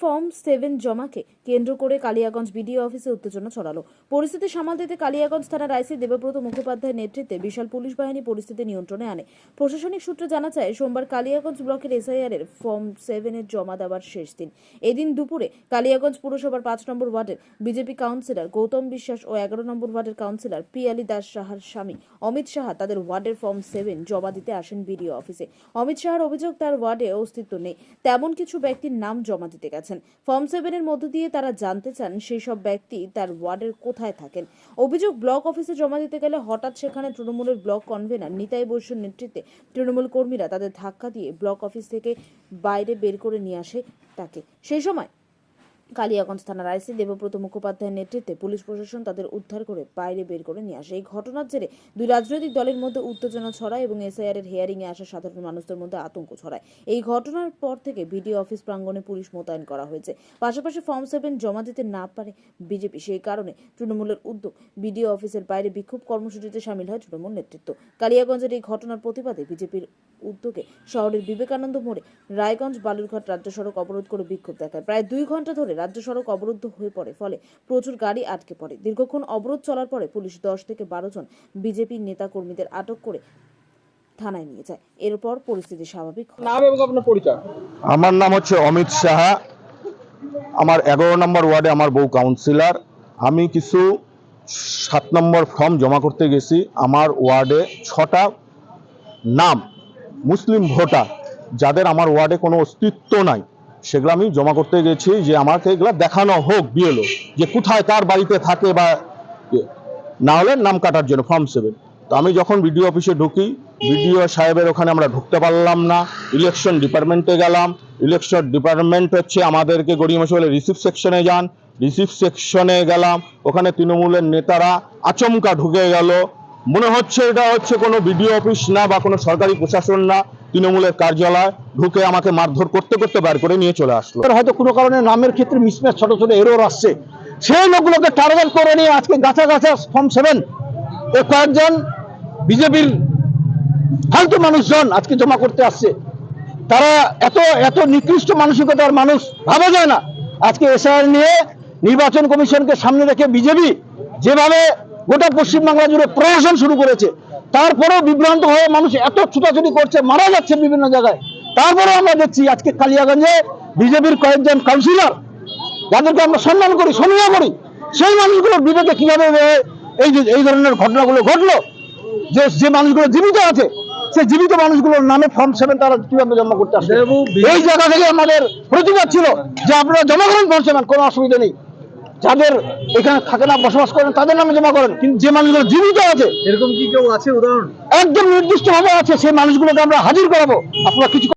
Form seven জমাকে কেন্দ্র করে Kaliaganj BDO অফিসে উত্তেজনা ছড়ালো। পরিস্থিতি সামাল দিতে কালিয়াগঞ্জ থানার আইসি দেবব্রত মুখোপাধ্যায়ের নেতৃত্বে বিশাল পুলিশ বাহিনী পরিস্থিতি নিয়ন্ত্রণে আনে। প্রশাসনিক সূত্রে জানা যায়, সোমবার কালিয়াগঞ্জ ব্লকের এসআইআর এর ফর্ম সেভেনের জমা দেওয়ার শেষ দিন। এদিন দুপুরে কালিয়াগঞ্জ পুরসভার পাঁচ নম্বর ওয়ার্ডের বিজেপি কাউন্সিলর গৌতম বিশ্বাস ও এগারো নম্বর ওয়ার্ডের কাউন্সিলর পিয়ালি দাস সাহার স্বামী অমিত সাহা তাদের ওয়ার্ডের ফর্ম সেভেন জমা দিতে আসেন বিডিও অফিসে। অমিত সাহার অভিযোগ, তার ওয়ার্ডে অস্তিত্ব নেই। তেমন কিছু ব্যক্তির নাম জমা দিতে গেছেন। ফর্ম সেভেনের মধ্য দিয়ে তারা জানতে চান সেই সব ব্যক্তি তার ওয়ার্ডের কোথায় থাকেন। অভিযোগ ব্লক অফিসে জমা দিতে গেলে হঠাৎ সেখানে তৃণমূলের ব্লক কনভেনার নিতাই বসুর নেতৃত্বে তৃণমূল কর্মীরা তাদের ধাক্কা দিয়ে ব্লক অফিস থেকে বাইরে বের করে নিয়ে আসে তাকে। সেই সময় কালিয়াগঞ্জ থানার আইসি দেবব্রত মুখোপাধ্যায়ের নেতৃত্বে পুলিশ প্রশাসন তাদের উদ্ধার করে বাইরে বের করে নিয়ে আসে। এই ঘটনার জেরে দুই রাজনৈতিক দলের মধ্যে উত্তেজনা ছড়ায় এবং এসআইআর এর হিয়ারিং এ আসা সাধারণ মানুষদের মধ্যে আতঙ্ক ছড়ায়। এই ঘটনার পর থেকে বিডিও অফিস প্রাঙ্গণে পুলিশ মোতায়েন করা হয়েছে। পাশাপাশি ফর্ম সেভেন জমা দিতে না পারে বিজেপি। সেই কারণে তৃণমূলের উদ্যোগ বিডিও অফিসের বাইরে বিক্ষোভ কর্মসূচিতে সামিল হয় তৃণমূল নেতৃত্ব। কালিয়াগঞ্জের এই ঘটনার প্রতিবাদে বিজেপির উদ্যোগে শহরের বিবেকানন্দ মোড়ে রায়গঞ্জ বালুরঘাট রাজ্য সড়ক অবরোধ করে বিক্ষোভ দেখায়। প্রায় দুই ঘণ্টা ধরে রাজ্য সড়ক অবরুদ্ধ হয়ে পড়ে ফলে প্রচুর গাড়ি আটকে পড়ে। দীর্ঘক্ষণ অবরোধ চলার পরে পুলিশ দশ থেকে বারো জন বিজেপি নেতা কর্মীদের আটক করে থানায় নিয়ে যায়। এরপর পরিস্থিতি স্বাভাবিক নাম এবং আপনার পরিচয়। আমার নাম হচ্ছে অমিত সাহা। আমার এগারো নম্বর ওয়ার্ডে আমার বউ কাউন্সিলর। আমি কিছু সাত নম্বর ফর্ম জমা করতে গেছি। আমার ওয়ার্ডে ছটা নাম মুসলিম ভোটার। যাদের আমার ওয়ার্ডে কোনো অস্তিত্ব নাই। সেগুলো আমি জমা করতে গেছি যে আমাকে এগুলো দেখানো হোক বিএলও, যে কোথায় কার বাড়িতে থাকে বা। না হলে নাম কাটার জন্য ফর্ম সেভেন তো আমি যখন বিডিও অফিসে ঢুকি, বিডিও সাহেবের ওখানে আমরা ঢুকতে পারলাম না ইলেকশন ডিপার্টমেন্টে গেলাম। ইলেকশন ডিপার্টমেন্ট হচ্ছে আমাদেরকে গড়িয়ে বলে রিসিভ সেকশনে যান। রিসিভ সেকশনে গেলাম, ওখানে তৃণমূলের নেতারা আচমকা ঢুকে গেল। মনে হচ্ছে এটা হচ্ছে কোনো বিডিও অফিস না বা কোনো সরকারি প্রশাসন না, তৃণমূলের কার্যালয় ঢুকে আমাকে মারধর করতে করতে বের করে নিয়ে চলে আসলো। হয়তো কোনো কারণে নামের ক্ষেত্রে মিসম্যাচ ছোট ছোট এরর আসছে। সেই লোকগুলোকে টার্গেট করে নিয়ে আজকে গাছা গাছা ফর্ম সেভেন এ কয়েকজন বিজেপির ফালতু মানুষজন আজকে জমা করতে আসছে। তারা এত এত নিকৃষ্ট মানসিকতার মানুষ ভাবা যায় না। আজকে এসআইআর নিয়ে নির্বাচন কমিশনকে সামনে রেখে বিজেপি যেভাবে গোটা পশ্চিমবাংলা জুড়ে প্রশাসন শুরু করেছে। তারপরেও বিভ্রান্ত হয়ে মানুষ এত ছুটাছুটি করছে মারা যাচ্ছে বিভিন্ন জায়গায়। তারপরে আমরা দেখছি আজকে কালিয়াগঞ্জে বিজেপির কয়েকজন কাউন্সিলর যাদেরকে আমরা সম্মান করি সম্মান করি সেই মানুষগুলোর বিবেকে কীভাবে এই যে এই ধরনের ঘটনাগুলো ঘটলো যে যে মানুষগুলো জীবিত আছে সেই জীবিত মানুষগুলোর নামে ফর্ম সেভেন তারা কীভাবে জমা করতে আসবে এই জায়গা থেকে আমাদের প্রতিবাদ ছিল যে আপনারা জমা করেন ফর্ম সেভেন কোনো অসুবিধা নেই। যাদের এখানে থাকে না বসবাস করেন তাদের নামে জমা করেন। কিন্তু যে মানুষগুলো জীবিত আছে এরকম কি কেউ আছে উদাহরণ? একদম নির্দিষ্ট ভাবে আছে সেই মানুষগুলোকে আমরা হাজির করাবো। আপনারা কিছু